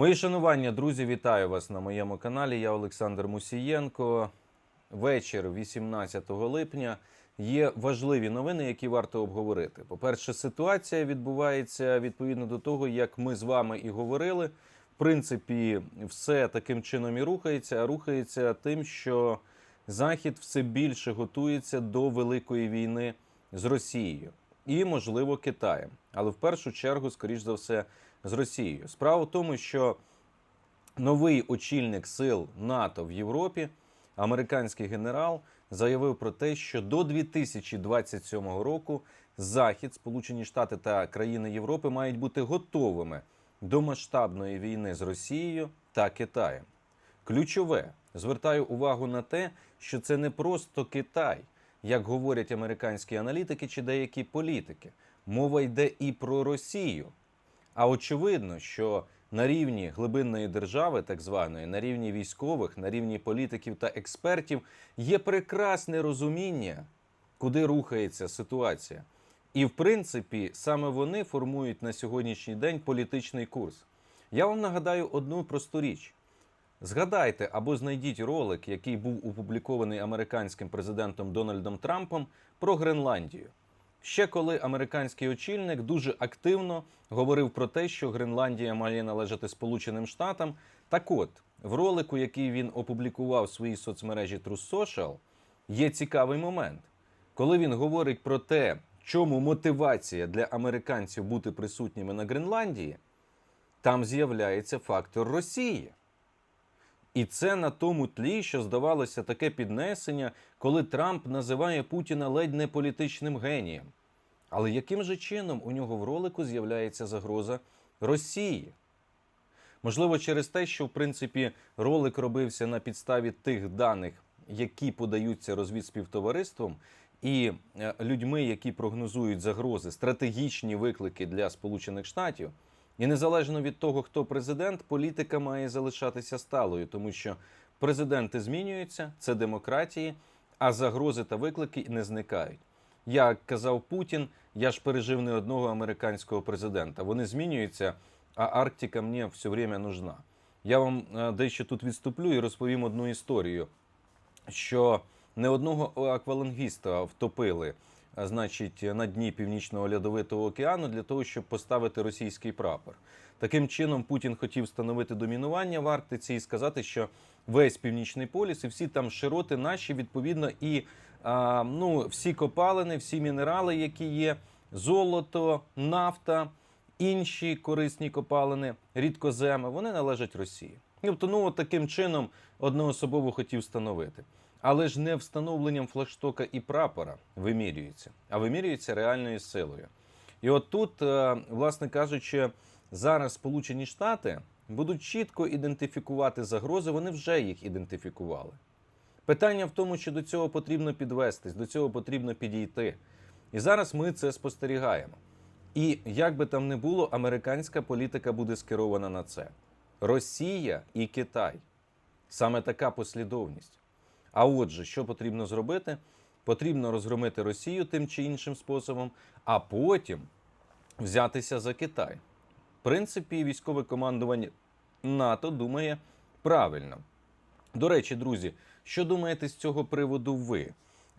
Мої шанування, друзі, вітаю вас на моєму каналі. Я Олександр Мусієнко. Вечір 18 липня. Є важливі новини, які варто обговорити. По-перше, ситуація відбувається відповідно до того, як ми з вами і говорили. В принципі, все таким чином і рухається, а рухається тим, що Захід все більше готується до великої війни з Росією і, можливо, Китаєм. Але в першу чергу, скоріш за все, з Росією. Справа в тому, що новий очільник сил НАТО в Європі, американський генерал, заявив про те, що до 2027 року Захід, Сполучені Штати та країни Європи мають бути готовими до масштабної війни з Росією та Китаєм. Ключове звертаю увагу на те, що це не просто Китай, як говорять американські аналітики чи деякі політики. Мова йде і про Росію. А очевидно, що на рівні глибинної держави, так званої, на рівні військових, на рівні політиків та експертів, є прекрасне розуміння, куди рухається ситуація. І, в принципі, саме вони формують на сьогоднішній день політичний курс. Я вам нагадаю одну просту річ. Згадайте або знайдіть ролик, який був опублікований американським президентом Дональдом Трампом про Гренландію. Ще коли американський очільник дуже активно говорив про те, що Гренландія має належати Сполученим Штатам. Так от, в ролику, який він опублікував в своїй соцмережі True Social, є цікавий момент, коли він говорить про те, чому мотивація для американців бути присутніми на Гренландії, там з'являється фактор Росії. І це на тому тлі, що здавалося таке піднесення, коли Трамп називає Путіна ледь не політичним генієм. Але яким же чином у нього в ролику з'являється загроза Росії? Можливо, через те, що в принципі ролик робився на підставі тих даних, які подаються розвідспівтовариством, і е, людьми, які прогнозують загрози, стратегічні виклики для Сполучених Штатів. І незалежно від того, хто президент, політика має залишатися сталою, тому що президенти змінюються, це демократії, а загрози та виклики не зникають. Як казав Путін, я ж пережив не одного американського президента. Вони змінюються, а Арктика мені все время нужна. Я вам е, дещо тут відступлю і розповім одну історію, що не одного аквалангіста втопили значить, на дні північного льодовитого океану для того, щоб поставити російський прапор. Таким чином, Путін хотів встановити домінування в Арктиці і сказати, що весь північний поліс і всі там широти наші, відповідно, і а, ну, всі копалини, всі мінерали, які є, золото, нафта, інші корисні копалини, рідкоземи, вони належать Росії. Тобто, ну от таким чином одноособово хотів встановити. Але ж не встановленням флагштока і прапора вимірюється, а вимірюється реальною силою. І от тут, е, власне кажучи, зараз Сполучені Штати будуть чітко ідентифікувати загрози, вони вже їх ідентифікували. Питання в тому, що до цього потрібно підвестись, до цього потрібно підійти. І зараз ми це спостерігаємо. І як би там не було, американська політика буде скерована на це: Росія і Китай. Саме така послідовність. А отже, що потрібно зробити? Потрібно розгромити Росію тим чи іншим способом, а потім взятися за Китай. В принципі, військове командування НАТО думає правильно. До речі, друзі, що думаєте з цього приводу ви?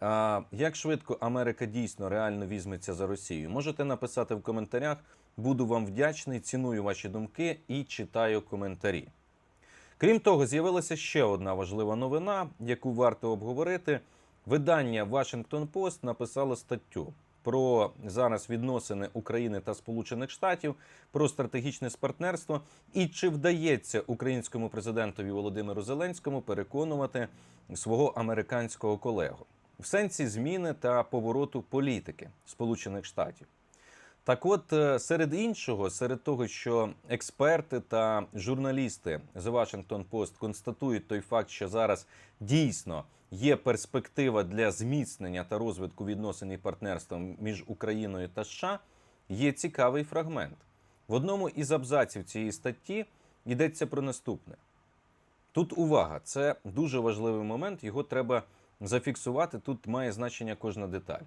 А, як швидко Америка дійсно реально візьметься за Росію? Можете написати в коментарях. Буду вам вдячний, ціную ваші думки і читаю коментарі. Крім того, з'явилася ще одна важлива новина, яку варто обговорити. Видання Washington Post написало статтю про зараз відносини України та Сполучених Штатів, про стратегічне партнерство і чи вдається українському президентові Володимиру Зеленському переконувати свого американського колегу в сенсі зміни та повороту політики Сполучених Штатів. Так, от е, серед іншого, серед того, що експерти та журналісти The Washington Post констатують той факт, що зараз дійсно є перспектива для зміцнення та розвитку відносин і партнерства між Україною та США, є цікавий фрагмент. В одному із абзаців цієї статті йдеться про наступне. Тут увага, це дуже важливий момент, його треба зафіксувати. Тут має значення кожна деталь.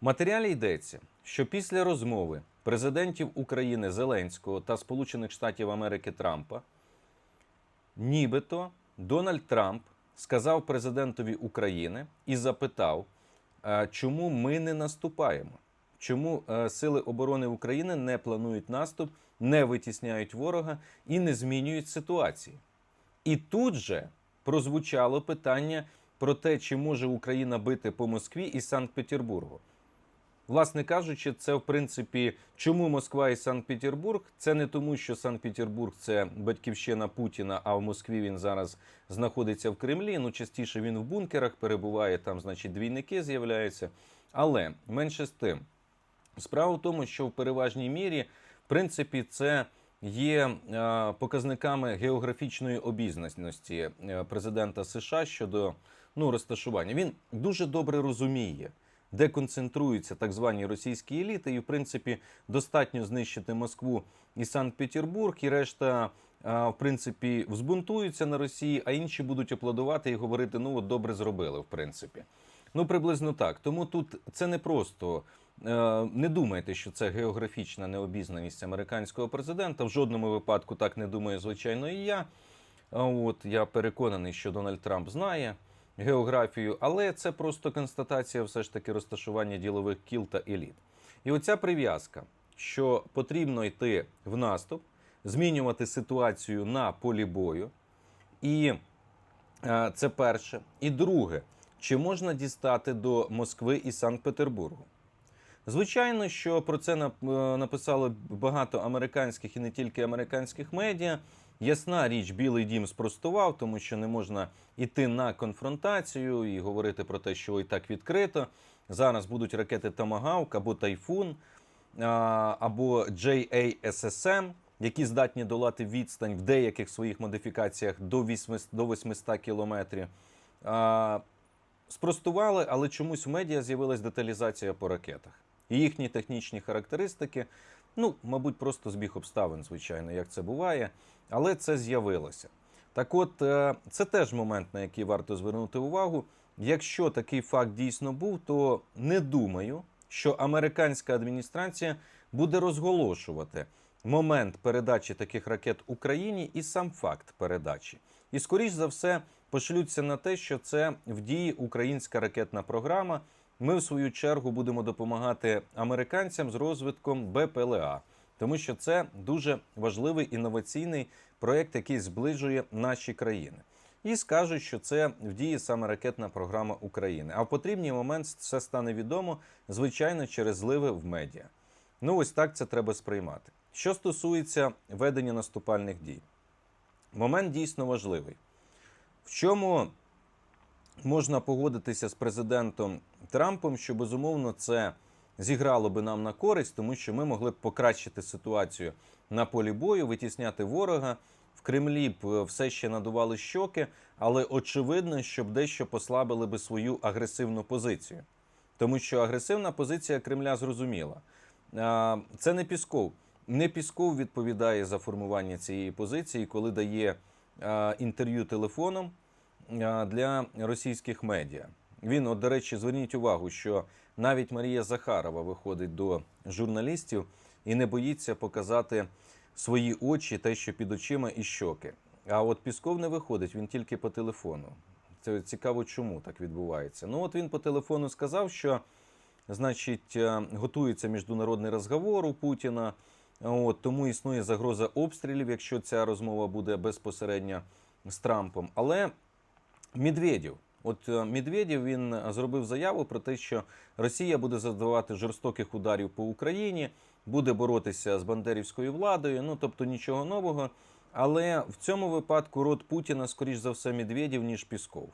В матеріалі йдеться, що після розмови президентів України Зеленського та Сполучених Штатів Америки Трампа, нібито Дональд Трамп сказав президентові України і запитав, е, чому ми не наступаємо, чому е, Сили оборони України не планують наступ, не витісняють ворога і не змінюють ситуації. І тут же прозвучало питання про те, чи може Україна бити по Москві і Санкт-Петербургу. Власне кажучи, це в принципі, чому Москва і Санкт-Петербург? Це не тому, що Санкт-Петербург це батьківщина Путіна, а в Москві він зараз знаходиться в Кремлі. Ну, частіше він в бункерах перебуває, там, значить, двійники з'являються. Але менше з тим, справа в тому, що в переважній мірі, в принципі, це є е, показниками географічної обізнаності е, президента США щодо ну, розташування. Він дуже добре розуміє де концентруються так звані російські еліти, і в принципі достатньо знищити Москву і Санкт-Петербург, і решта. В принципі, взбунтуються на Росії, а інші будуть аплодувати і говорити: ну от добре зробили, в принципі. Ну, приблизно так. Тому тут це не просто е, не думайте, що це географічна необізнаність американського президента. В жодному випадку так не думаю, звичайно, і я. От я переконаний, що Дональд Трамп знає географію, але це просто констатація все ж таки розташування ділових кіл та еліт. І оця прив'язка, що потрібно йти в наступ, змінювати ситуацію на полі бою. І е, це перше. І друге, чи можна дістати до Москви і Санкт-Петербургу? Звичайно, що про це е, написало багато американських і не тільки американських медіа. Ясна річ, Білий Дім спростував, тому що не можна йти на конфронтацію і говорити про те, що і так відкрито. Зараз будуть ракети Томагавк або Тайфун, або JASSM, які здатні долати відстань в деяких своїх модифікаціях до 800, до 800 кілометрів. Спростували, але чомусь в медіа з'явилась деталізація по ракетах. І їхні технічні характеристики, ну, мабуть, просто збіг обставин, звичайно, як це буває, але це з'явилося. Так от, е, це теж момент, на який варто звернути увагу. Якщо такий факт дійсно був, то не думаю, що американська адміністрація буде розголошувати момент передачі таких ракет Україні і сам факт передачі. І скоріш за все пошлються на те, що це в дії українська ракетна програма. Ми, в свою чергу, будемо допомагати американцям з розвитком БПЛА, тому що це дуже важливий інноваційний проєкт, який зближує наші країни. І скажуть, що це в дії саме ракетна програма України. А в потрібний момент все стане відомо, звичайно, через зливи в медіа. Ну, ось так це треба сприймати. Що стосується ведення наступальних дій, момент дійсно важливий. В чому можна погодитися з президентом Трампом, що безумовно це зіграло би нам на користь, тому що ми могли б покращити ситуацію на полі бою, витісняти ворога. В Кремлі б е, все ще надували щоки, але очевидно, щоб дещо послабили би свою агресивну позицію. Тому що агресивна позиція Кремля зрозуміла. Це не Пісков. Не Пісков відповідає за формування цієї позиції, коли дає інтерв'ю телефоном для російських медіа. Він, от, до речі, зверніть увагу, що навіть Марія Захарова виходить до журналістів і не боїться показати свої очі, те, що під очима і щоки. А от Пісков не виходить, він тільки по телефону. Це цікаво, чому так відбувається. Ну, от він по телефону сказав, що значить, е, готується міжнародний розговор у Путіна. От, тому існує загроза обстрілів, якщо ця розмова буде безпосередньо з Трампом. Але Медведєв, от е, Медведєв він зробив заяву про те, що Росія буде завдавати жорстоких ударів по Україні, буде боротися з бандерівською владою. Ну тобто нічого нового. Але в цьому випадку род Путіна, скоріш за все, Медведєв, ніж Пісков.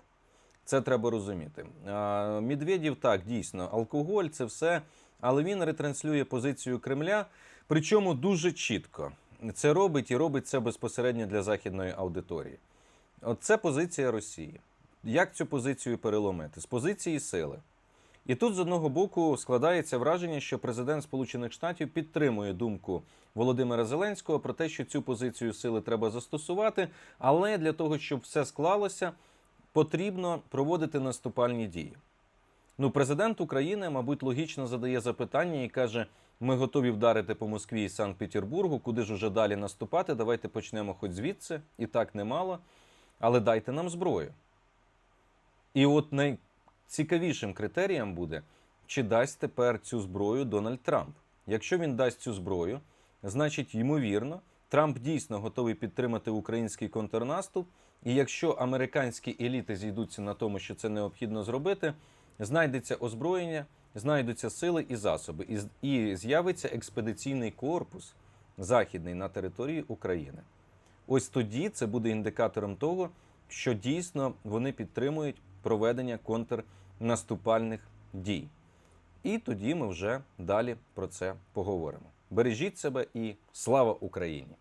Це треба розуміти. Медведєв так, дійсно, алкоголь, це все. Але він ретранслює позицію Кремля, причому дуже чітко. Це робить і робить це безпосередньо для західної аудиторії. От це позиція Росії. Як цю позицію переломити? З позиції сили. І тут з одного боку складається враження, що президент Сполучених Штатів підтримує думку Володимира Зеленського про те, що цю позицію сили треба застосувати, але для того, щоб все склалося, потрібно проводити наступальні дії. Ну, президент України, мабуть, логічно задає запитання і каже: ми готові вдарити по Москві і Санкт-Петербургу, куди ж уже далі наступати? Давайте почнемо хоч звідси, і так немало, але дайте нам зброю. І от найцікавішим критерієм буде, чи дасть тепер цю зброю Дональд Трамп. Якщо він дасть цю зброю, значить, ймовірно, Трамп дійсно готовий підтримати український контрнаступ. І якщо американські еліти зійдуться на тому, що це необхідно зробити, знайдеться озброєння, знайдуться сили і засоби, і, з'явиться експедиційний корпус західний на території України. Ось тоді це буде індикатором того, що дійсно вони підтримують проведення контрнаступальних дій. І тоді ми вже далі про це поговоримо. Бережіть себе і слава Україні!